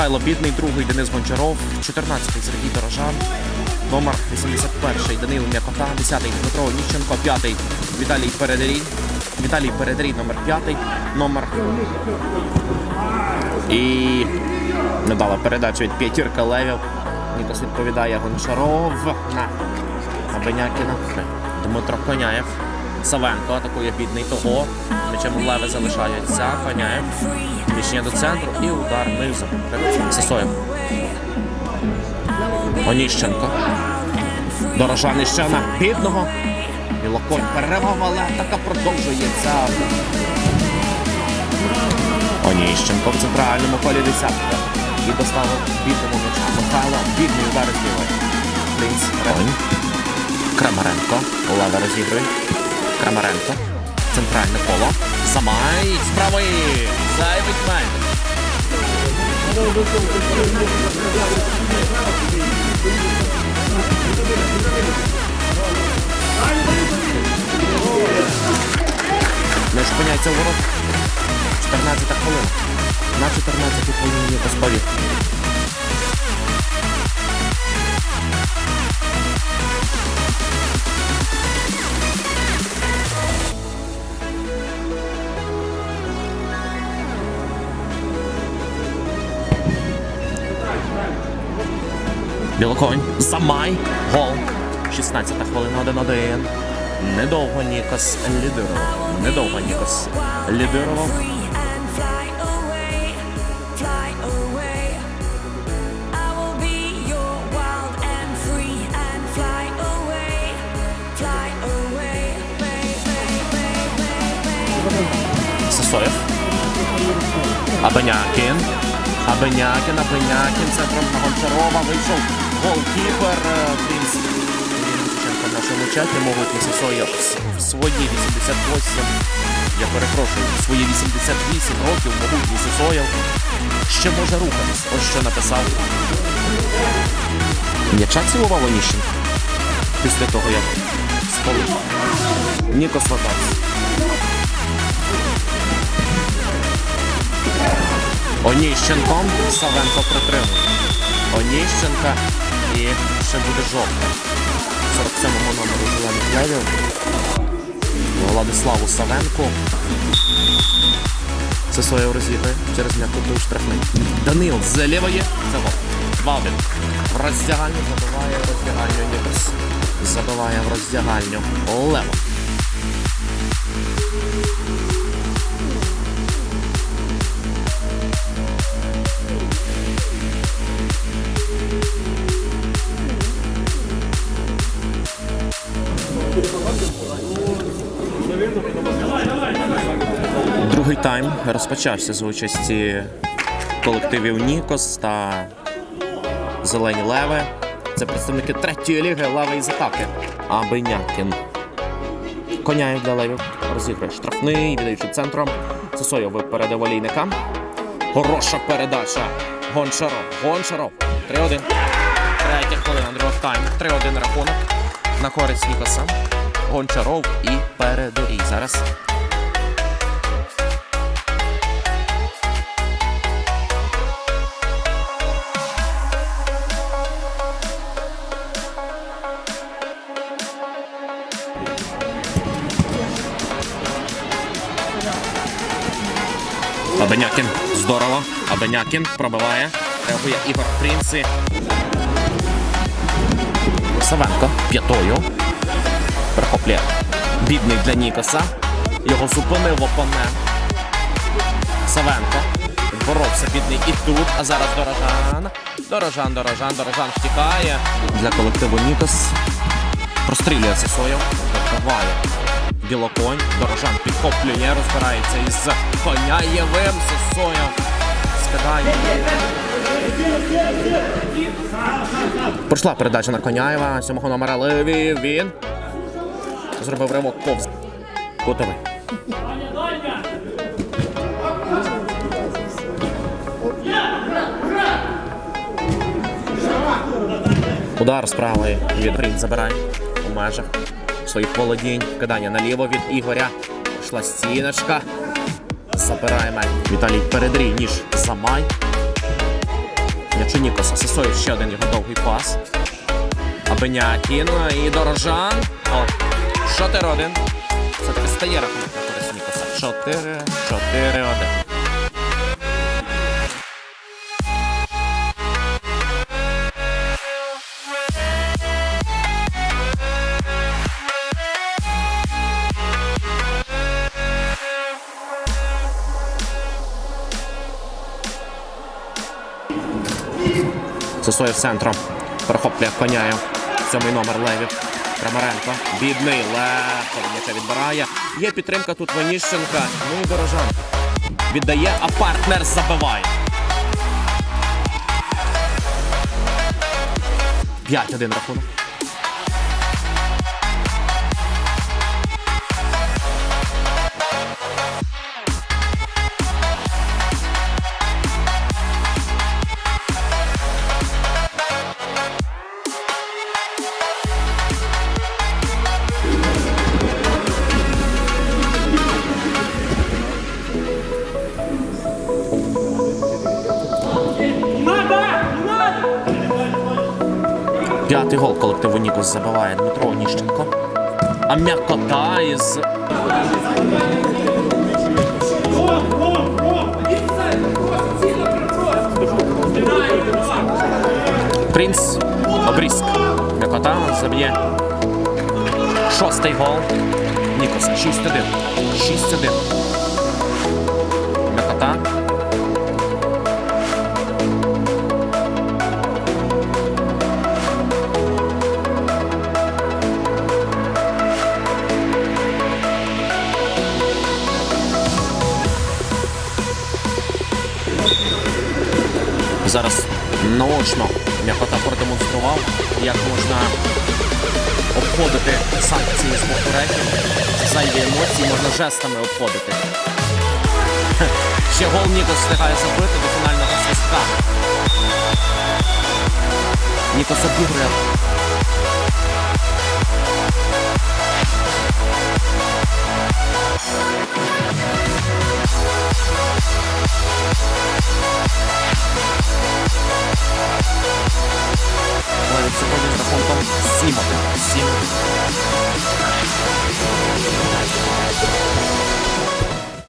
Михайло Бідний, другий Денис Гончаров, 14-й Сергій Дорожан, номер 81-й Данило М'якота, 10-й Дмитро Ніщенко, 5-й Віталій Передарій, Віталій Передарій, номер 5-й, номер і недала передачу від п'ятірка Левів. Нікос відповідає Гончаров на Бенякіна. Дмитро Коняєв. Савенко атакує бідний того. М'ячем у Леви залишається. Коняєв. Міщення до центру і удар низом. Сосоєв. Оніщенко. Дорожан іще на бідного. Білоконь перервав, але атака продовжується. Оніщенко в центральному колі десятка. І доставив бідному м'яча. Михайло, бідний удар з лівої. Принц Ревень. Крамаренко. Лава розігрує. Крамаренко. Центральне коло. Самай. З правої. Зайвить мен. Не зупиняється у ворот. 14 хвилин. На 14 хвилині розповів. Білоконь. Самай. Гол. 16 хвилина 1-1. Недовго Нікос лідирував. Недовго Нікос лідирував. Сосоєв. Абенякін. Абенякін, Абенякін. Центром на Гончарова вийшов голкіпер. е, в нашому чаті. Сосоєв с- в свої 88, я перепрошую, в свої 88 років могутній Сосоєв ще може рухатись. Ось що написав. М'яча цілував Оніщенко після того, як спалив. Нікос Латакс. Оніщенко. Савенко притримує. Оніщенка і ще буде жовта. 47-му номеру зелених левів. Владиславу Савенку. Це своє розігрує через м'яку штрафний. Данил з лівої. Це гол. 2-1. В роздягальню забиває в роздягальню Нікос. Забиває в роздягальню Лево. Тайм розпочався з участі колективів Нікос та Зелені Леви. Це представники третьої ліги Леви із атаки. Абинякін. Коняєв для левів. Розігрує штрафний, віддаючи центром. Сосоєв випереде волійника. Хороша передача. Гончаров. Гончаров. 3-1. Третя хвилина другого тайм. 3-1 рахунок. На користь Нікоса. Гончаров і передорій. Зараз Абенякін. Здорово. Абенякін пробиває. Реагує Ігор Принци. Савенко п'ятою. Перехоплює. Бідний для Нікоса. Його зупинив опонент. Савенко. Боровся бідний і тут. А зараз Дорожан. Дорожан, Дорожан, Дорожан втікає. Для колективу Нікос. Прострілює Сосоєв. Вибиває. Білоконь. Дорожан підхоплює, розбирається із Коняєвим. Сосоєв. Скидає. Пройшла передача на Коняєва. Сьомого номера Леві. Він зробив ривок повз. Кутовий. Удар з правої від Принц забирає у межах своїх володінь. Кидання наліво від Ігоря. Пішла стіночка. Забирає м'яч. Віталій передрій, ніж Замай. М'яч у Нікоса. Сесоєв ще один його довгий пас. Абенякін і Дорожан. О, 4-1. Це таки стає рахунок на користь Нікоса. 4, Сосоєв центром. Перехоплює коняє. Сьомий номер Левів. Крамаренко. Бідний Лев. М'яча відбирає. Є підтримка тут Ваніщенка. Ну і Дорожан. Віддає, а партнер забиває. 5-1 рахунок. П'ятий гол колективу Нікос забиває Дмитро Оніщенко. А м'якота із. Принц Обрізк. М'якота заб'є. Шостий гол. Нікоса. 6-1. 6-1. Зараз наочно м'якота продемонстрував, як можна обходити санкції з боку реків. Зайві емоції можна жестами обходити. Ще гол Нікос встигає забити до фінального свистка. Нікос обігрує. Сьогодні